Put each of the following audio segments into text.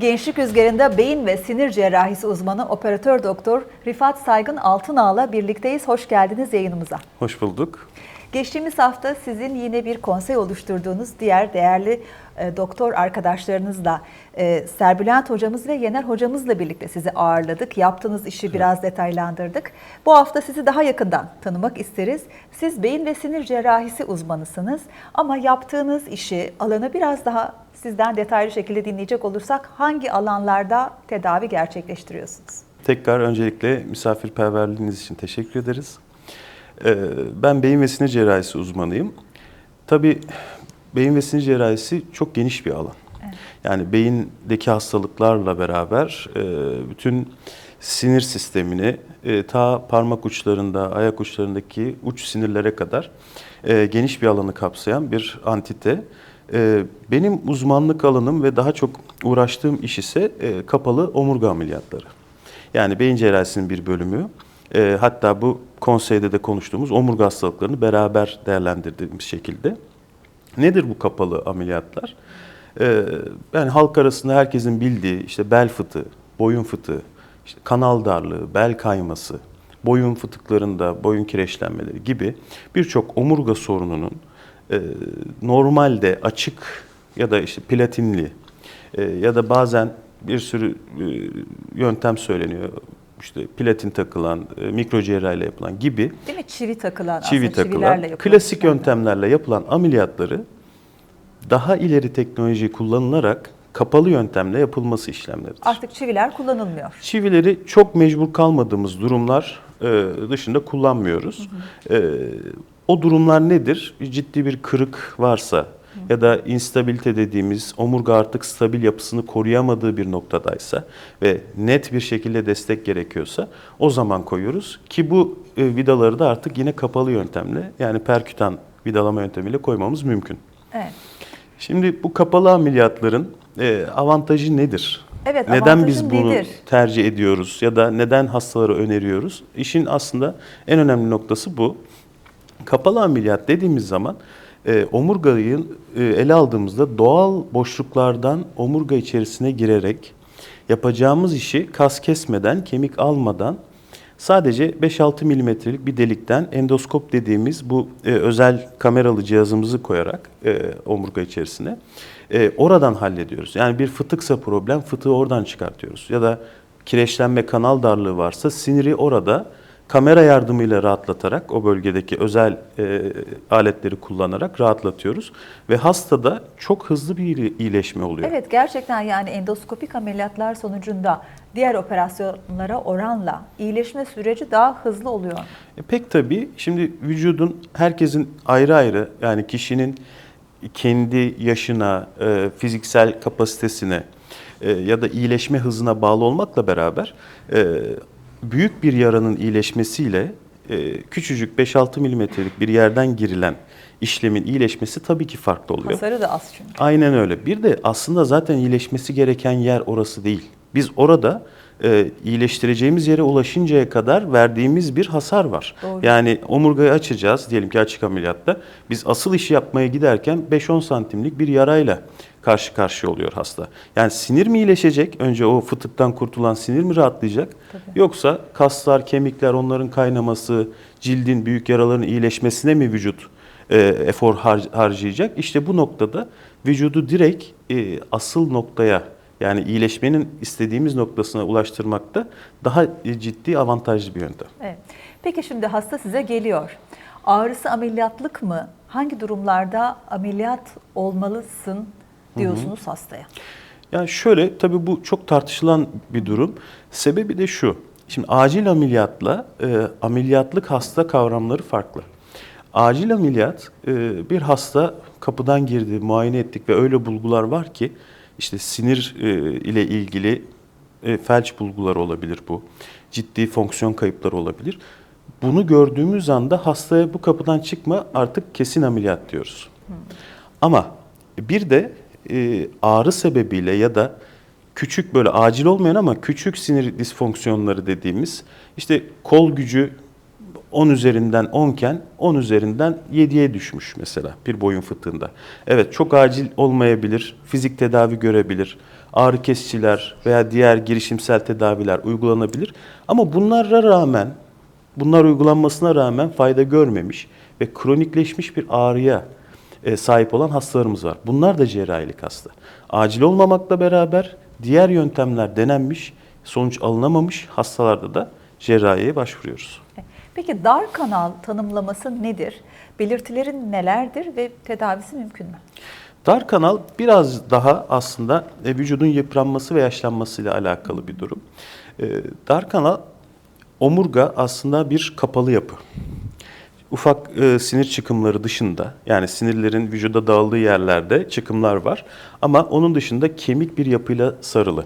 Gençlik Rüzgarı'nda beyin ve sinir cerrahisi uzmanı operatör doktor Rifat Saygın Altınağ'la birlikteyiz. Hoş geldiniz yayınımıza. Hoş bulduk. Geçtiğimiz hafta sizin yine bir konsey oluşturduğunuz diğer değerli e, doktor arkadaşlarınızla e, Serbülent hocamız ve Yener hocamızla birlikte sizi ağırladık. Yaptığınız işi biraz detaylandırdık. Bu hafta sizi daha yakından tanımak isteriz. Siz beyin ve sinir cerrahisi uzmanısınız ama yaptığınız işi, alanı biraz daha sizden detaylı şekilde dinleyecek olursak hangi alanlarda tedavi gerçekleştiriyorsunuz? Tekrar öncelikle misafirperverliğiniz için teşekkür ederiz. Ee, Ben beyin ve sinir cerrahisi uzmanıyım. Tabii beyin ve sinir cerrahisi çok geniş bir alan. Yani beyindeki hastalıklarla beraber e, bütün sinir sistemini e, ta parmak uçlarında, ayak uçlarındaki uç sinirlere kadar e, geniş bir alanı kapsayan bir antite. Benim uzmanlık alanım ve daha çok uğraştığım iş ise kapalı omurga ameliyatları. Yani beyin cerrahisinin bir bölümü. E, hatta bu konseyde de konuştuğumuz omurga hastalıklarını beraber değerlendirdiğimiz şekilde. Nedir bu kapalı ameliyatlar? E, yani halk arasında herkesin bildiği işte bel fıtığı, boyun fıtığı, işte kanal darlığı, bel kayması, boyun fıtıklarında boyun kireçlenmeleri gibi birçok omurga sorununun e, normalde açık ya da işte platinli e, ya da bazen bir sürü e, yöntem söyleniyor. İşte platin takılan, e, mikro cerrahiyle yapılan gibi Değil mi? Çivi takılan, çivi takılan, klasik yöntemlerle yapılan ameliyatları daha ileri teknoloji kullanılarak kapalı yöntemle yapılması işlemleridir. Artık çiviler kullanılmıyor. Çivileri çok mecbur kalmadığımız durumlar e, dışında kullanmıyoruz. E, o durumlar nedir? Ciddi bir kırık varsa ya da instabilite dediğimiz omurga artık stabil yapısını koruyamadığı bir noktadaysa ve net bir şekilde destek gerekiyorsa o zaman koyuyoruz ki bu e, vidaları da artık yine kapalı yöntemle yani perkütan vidalama yöntemiyle koymamız mümkün. Evet. Şimdi bu kapalı ameliyatların e, avantajı nedir? Evet, neden biz bunu nedir? tercih ediyoruz ya da neden hastalara öneriyoruz? İşin aslında en önemli noktası bu. Kapalı ameliyat dediğimiz zaman e, omurgayı e, ele aldığımızda doğal boşluklardan omurga içerisine girerek yapacağımız işi kas kesmeden, kemik almadan sadece 5-6 milimetrelik bir delikten endoskop dediğimiz bu e, özel kameralı cihazımızı koyarak e, omurga içerisine e, oradan hallediyoruz. Yani bir fıtıksa problem fıtığı oradan çıkartıyoruz. Ya da kireçlenme kanal darlığı varsa siniri orada kamera yardımıyla rahatlatarak o bölgedeki özel e, aletleri kullanarak rahatlatıyoruz. Ve hastada çok hızlı bir iyile- iyileşme oluyor. Evet gerçekten yani endoskopik ameliyatlar sonucunda diğer operasyonlara oranla iyileşme süreci daha hızlı oluyor. E, pek tabii şimdi vücudun herkesin ayrı ayrı yani kişinin kendi yaşına, e, fiziksel kapasitesine e, ya da iyileşme hızına bağlı olmakla beraber e, büyük bir yaranın iyileşmesiyle e, küçücük 5-6 milimetrelik bir yerden girilen işlemin iyileşmesi tabii ki farklı oluyor. Hasarı da az çünkü. Aynen öyle. Bir de aslında zaten iyileşmesi gereken yer orası değil. Biz orada e, iyileştireceğimiz yere ulaşıncaya kadar verdiğimiz bir hasar var. Doğru. Yani omurgayı açacağız diyelim ki açık ameliyatta. Biz asıl işi yapmaya giderken 5-10 santimlik bir yarayla karşı karşıya oluyor hasta. Yani sinir mi iyileşecek? Önce o fıtıktan kurtulan sinir mi rahatlayacak? Tabii. Yoksa kaslar, kemikler, onların kaynaması, cildin büyük yaraların iyileşmesine mi vücut e, efor har- harcayacak? İşte bu noktada vücudu direkt e, asıl noktaya yani iyileşmenin istediğimiz noktasına ulaştırmakta daha ciddi avantajlı bir yöntem. Evet. Peki şimdi hasta size geliyor. Ağrısı ameliyatlık mı? Hangi durumlarda ameliyat olmalısın diyorsunuz hastaya? Yani şöyle tabii bu çok tartışılan bir durum. Sebebi de şu. Şimdi acil ameliyatla e, ameliyatlık hasta kavramları farklı. Acil ameliyat e, bir hasta kapıdan girdi, muayene ettik ve öyle bulgular var ki işte sinir e, ile ilgili e, felç bulguları olabilir bu. Ciddi fonksiyon kayıpları olabilir. Bunu gördüğümüz anda hastaya bu kapıdan çıkma artık kesin ameliyat diyoruz. Ama bir de e, ağrı sebebiyle ya da küçük böyle acil olmayan ama küçük sinir disfonksiyonları dediğimiz işte kol gücü 10 üzerinden 10 iken 10 üzerinden 7'ye düşmüş mesela bir boyun fıtığında. Evet çok acil olmayabilir, fizik tedavi görebilir, ağrı kesiciler veya diğer girişimsel tedaviler uygulanabilir. Ama bunlara rağmen, bunlar uygulanmasına rağmen fayda görmemiş ve kronikleşmiş bir ağrıya e, sahip olan hastalarımız var. Bunlar da cerrahilik hasta. Acil olmamakla beraber diğer yöntemler denenmiş, sonuç alınamamış hastalarda da cerrahiye başvuruyoruz. Peki dar kanal tanımlaması nedir? Belirtileri nelerdir ve tedavisi mümkün mü? Dar kanal biraz daha aslında e, vücudun yıpranması ve yaşlanmasıyla alakalı bir durum. E, dar kanal omurga aslında bir kapalı yapı. Ufak e, sinir çıkımları dışında yani sinirlerin vücuda dağıldığı yerlerde çıkımlar var ama onun dışında kemik bir yapıyla sarılı.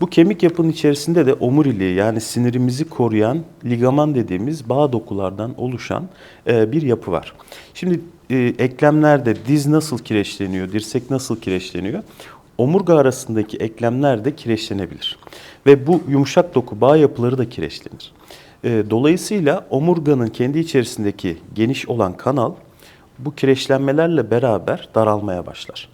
Bu kemik yapının içerisinde de omuriliği yani sinirimizi koruyan ligaman dediğimiz bağ dokulardan oluşan e, bir yapı var. Şimdi e, eklemlerde diz nasıl kireçleniyor, dirsek nasıl kireçleniyor? Omurga arasındaki eklemler de kireçlenebilir. Ve bu yumuşak doku bağ yapıları da kireçlenir. E, Dolayısıyla omurganın kendi içerisindeki geniş olan kanal bu kireçlenmelerle beraber daralmaya başlar.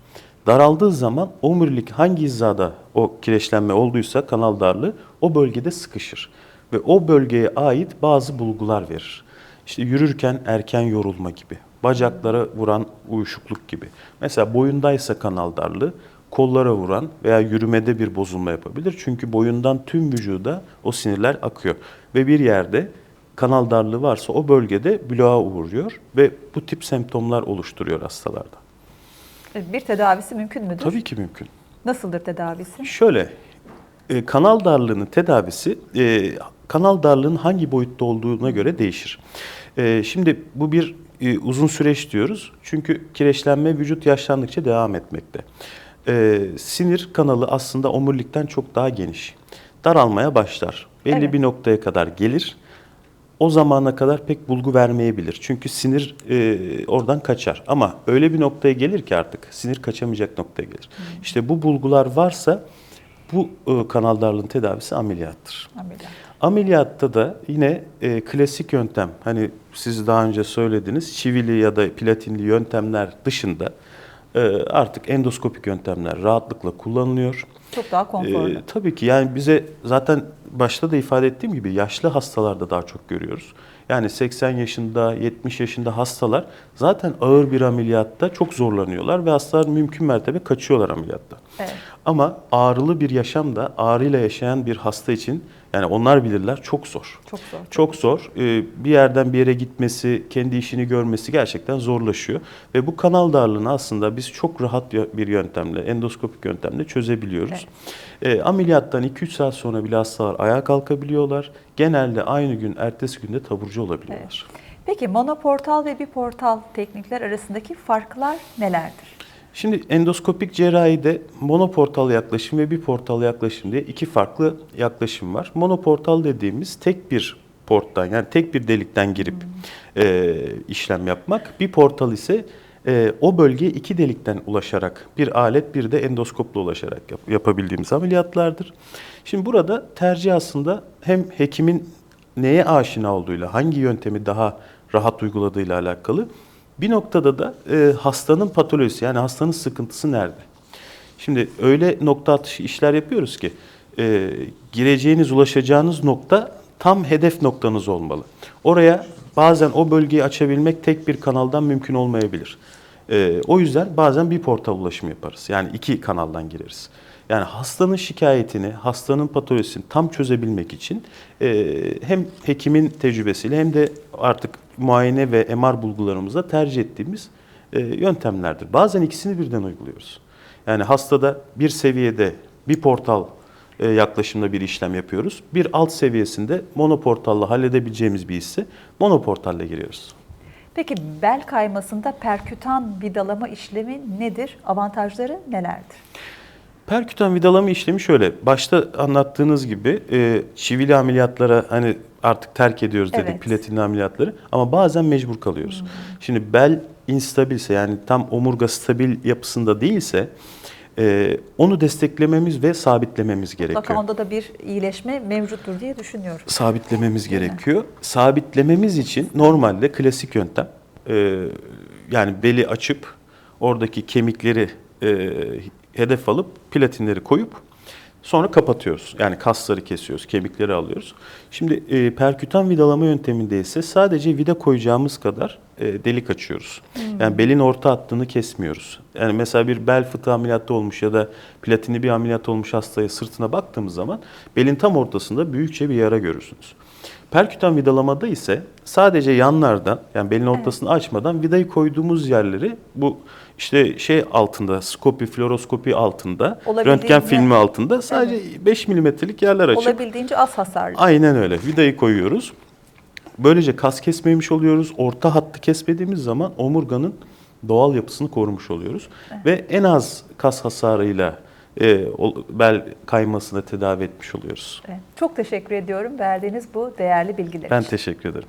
Daraldığı zaman omurilik hangi hizada o kireçlenme olduysa kanal darlığı o bölgede sıkışır. Ve o bölgeye ait bazı bulgular verir. İşte yürürken erken yorulma gibi, bacaklara vuran uyuşukluk gibi. Mesela boyundaysa kanal darlığı kollara vuran veya yürümede bir bozulma yapabilir. Çünkü boyundan tüm vücuda o sinirler akıyor. Ve bir yerde kanal darlığı varsa o bölgede bloğa uğruyor ve bu tip semptomlar oluşturuyor hastalarda. Bir tedavisi mümkün müdür? Tabii ki mümkün. Nasıldır tedavisi? Şöyle, e, kanal darlığının tedavisi e, kanal darlığının hangi boyutta olduğuna göre değişir. E, şimdi bu bir e, uzun süreç diyoruz çünkü kireçlenme vücut yaşlandıkça devam etmekte. E, sinir kanalı aslında omurilikten çok daha geniş. Daralmaya başlar. Belli Evet. bir noktaya kadar gelir. O zamana kadar pek bulgu vermeyebilir. Çünkü sinir e, oradan kaçar. Ama öyle bir noktaya gelir ki artık sinir kaçamayacak noktaya gelir. İşte bu bulgular varsa bu e, kanal darlığının tedavisi ameliyattır. Ameliyat. Ameliyatta da yine e, klasik yöntem, hani siz daha önce söylediniz, çivili ya da platinli yöntemler dışında artık endoskopik yöntemler rahatlıkla kullanılıyor. Çok daha konforlu. Ee, tabii ki yani bize zaten başta da ifade ettiğim gibi yaşlı hastalarda daha çok görüyoruz. Yani 80 yaşında, 70 yaşında hastalar zaten ağır bir ameliyatta çok zorlanıyorlar ve hastalar mümkün mertebe kaçıyorlar ameliyatta. Evet. Ama ağrılı bir yaşam da ağrıyla yaşayan bir hasta için yani onlar bilirler çok zor. Çok zor. Çok zor. Ee, Bir yerden bir yere gitmesi, kendi işini görmesi gerçekten zorlaşıyor. Ve bu kanal darlığını aslında biz çok rahat bir yöntemle, endoskopik yöntemle çözebiliyoruz. Ee, ameliyattan 2-3 saat sonra bile hastalar ayağa kalkabiliyorlar. Genelde aynı gün, ertesi günde taburcu olabiliyorlar. Peki monoportal ve biportal teknikler arasındaki farklar nelerdir? Şimdi endoskopik cerrahide monoportal yaklaşım ve biportal yaklaşım diye iki farklı yaklaşım var. Monoportal dediğimiz tek bir porttan yani tek bir delikten girip e, işlem yapmak. Biportal ise e, o bölgeye iki delikten ulaşarak bir alet bir de endoskopla ulaşarak yap- yapabildiğimiz ameliyatlardır. Şimdi burada tercih aslında hem hekimin neye aşina olduğuyla, hangi yöntemi daha rahat uyguladığıyla alakalı. Bir noktada da e, hastanın patolojisi yani hastanın sıkıntısı nerede? Şimdi öyle nokta atışı işler yapıyoruz ki e, gireceğiniz, ulaşacağınız nokta tam hedef noktanız olmalı. Oraya bazen o bölgeyi açabilmek tek bir kanaldan mümkün olmayabilir. E, o yüzden bazen bir portal ulaşım yaparız. Yani iki kanaldan gireriz. Yani hastanın şikayetini, hastanın patolojisini tam çözebilmek için e, hem hekimin tecrübesiyle hem de artık muayene ve MR bulgularımızla tercih ettiğimiz e, yöntemlerdir. Bazen ikisini birden uyguluyoruz. Yani hastada bir seviyede bir portal e, yaklaşımda bir işlem yapıyoruz. Bir alt seviyesinde monoportalla halledebileceğimiz bir ise monoportalle giriyoruz. Peki bel kaymasında perkütan vidalama işlemi nedir? Avantajları nelerdir? Perkütan vidalama işlemi şöyle. Başta anlattığınız gibi e, çivili ameliyatlara hani artık terk ediyoruz dedik Evet. platinli ameliyatları ama bazen mecbur kalıyoruz. Şimdi bel instabilse yani tam omurga stabil yapısında değilse E, onu desteklememiz ve sabitlememiz gerekiyor. Mutlaka onda da bir iyileşme mevcuttur diye düşünüyorum. sabitlememiz gerekiyor. Sabitlememiz için normalde klasik yöntem e, yani beli açıp oradaki kemikleri e, hedef alıp platinleri koyup sonra kapatıyoruz. Yani kasları kesiyoruz, kemikleri alıyoruz. Şimdi e, perkütan vidalama yönteminde ise sadece vida koyacağımız kadar e, delik açıyoruz. Yani belin orta hattını kesmiyoruz. Yani mesela bir bel fıtığı ameliyatı olmuş ya da platini bir ameliyat olmuş hastaya sırtına baktığımız zaman belin tam ortasında büyükçe bir yara görürsünüz. Perkütan vidalamada ise sadece yanlardan yani belin ortasını açmadan vidayı koyduğumuz yerleri bu işte şey altında skopi, fluoroskopi altında, röntgen filmi altında sadece 5 milimetrelik yerler açıp Olabildiğince az hasarlı. Aynen öyle. Vidayı koyuyoruz. Böylece kas kesmemiş oluyoruz. Orta hattı kesmediğimiz zaman omurganın doğal yapısını korumuş oluyoruz. Ve en az kas hasarıyla e, bel kaymasını tedavi etmiş oluyoruz. Evet. Çok teşekkür ediyorum verdiğiniz bu değerli bilgiler Ben için. teşekkür ederim.